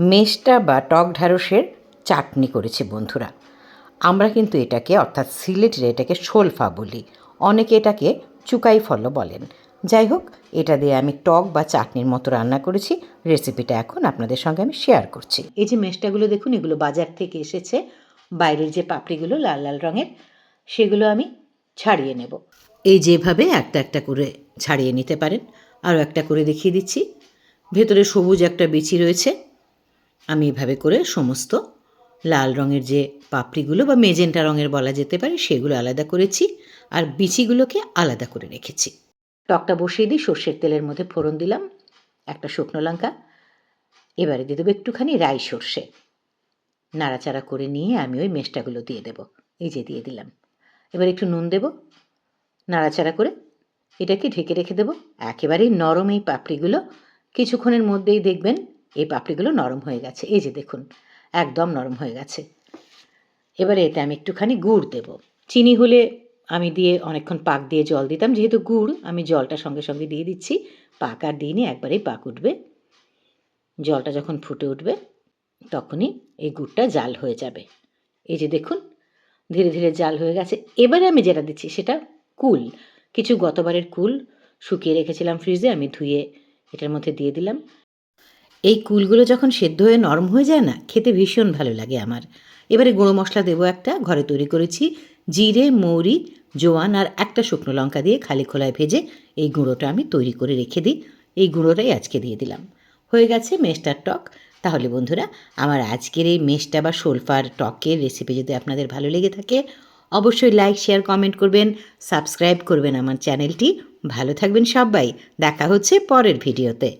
মেষ্টা বা টক ঢ্যাঁড়সের চাটনি করেছি বন্ধুরা। আমরা কিন্তু এটাকে অর্থাৎ সিলেটের এটাকে শোলফা বলি। অনেকে এটাকে চুকাই ফল বলেন। যাই হোক, এটা দিয়ে আমি টক বা চাটনির মতো রান্না করেছি। রেসিপিটা এখন আপনাদের সঙ্গে আমি শেয়ার করছি। এই যে মেষ্টাগুলো দেখুন, এগুলো বাজার থেকে এসেছে। বাইরের যে পাপড়িগুলো লাল লাল রঙের, সেগুলো আমি ছাড়িয়ে নেব। এই যেভাবে একটা একটা করে ছাড়িয়ে নিতে পারেন। আরও একটা করে দেখিয়ে দিচ্ছি। ভেতরে সবুজ একটা বিচি রয়েছে। আমি এভাবে করে সমস্ত লাল রঙের যে পাপড়িগুলো বা মেজেন্টা রঙের বলা যেতে পারে, সেগুলো আলাদা করেছি আর বিচিগুলোকে আলাদা করে রেখেছি। টকটা বসিয়ে দিই সর্ষের তেলের মধ্যে ফোড়ন দিলাম, একটা শুকনো লঙ্কা। এবারে দিয়ে দেবো একটুখানি রাই সর্ষে। নাড়াচাড়া করে নিয়ে আমি ওই মেষ্টাগুলো দিয়ে দেব। এই যে দিয়ে দিলাম। এবার একটু নুন দেব। নাড়াচাড়া করে এটাকে ঢেকে রেখে দেবো। একেবারেই নরম এই পাপড়িগুলো। কিছুক্ষণের মধ্যেই দেখবেন এই পাপড়িগুলো নরম হয়ে গেছে। এই যে দেখুন, একদম নরম হয়ে গেছে। এবারে এতে আমি একটুখানি গুড় দেব। চিনি হলে আমি দিয়ে অনেকক্ষণ পাক দিয়ে জল দিতাম, যেহেতু গুড়, আমি জলটা সঙ্গে সঙ্গে দিয়ে দিচ্ছি। পাক আর দিইনি, একবারেই পাক উঠবে। জলটা যখন ফুটে উঠবে, তখনই এই গুড়টা জাল হয়ে যাবে। এই যে দেখুন, ধীরে ধীরে জাল হয়ে গেছে। এবারে আমি যেটা দিচ্ছি, সেটা কুল। কিছু গতবারের কুল শুকিয়ে রেখেছিলাম ফ্রিজে, আমি ধুয়ে এটার মধ্যে দিয়ে দিলাম। এই কুলগুলো যখন সেদ্ধ হয়ে নরম হয়ে যায় না, খেতে ভীষণ ভালো লাগে আমার। এবারে গুঁড়ো মশলা দেবো একটা, ঘরে তৈরি করেছি জিরে, মৌরি, জোয়ান আর একটা শুকনো লঙ্কা দিয়ে খালি খোলায় ভেজে এই গুঁড়োটা আমি তৈরি করে রেখে দিই। এই গুঁড়োটাই আজকে দিয়ে দিলাম। হয়ে গেছে মেষ্টার টক। তাহলে বন্ধুরা, আমার আজকের এই মেষ্টা বা সোলফার টকের রেসিপি যদি আপনাদের ভালো লেগে থাকে, অবশ্যই লাইক শেয়ার কমেন্ট করবেন সাবস্ক্রাইব করবেন আমার চ্যানেলটি ভালো থাকবেন সবাই। দেখা হচ্ছে পরের ভিডিওতে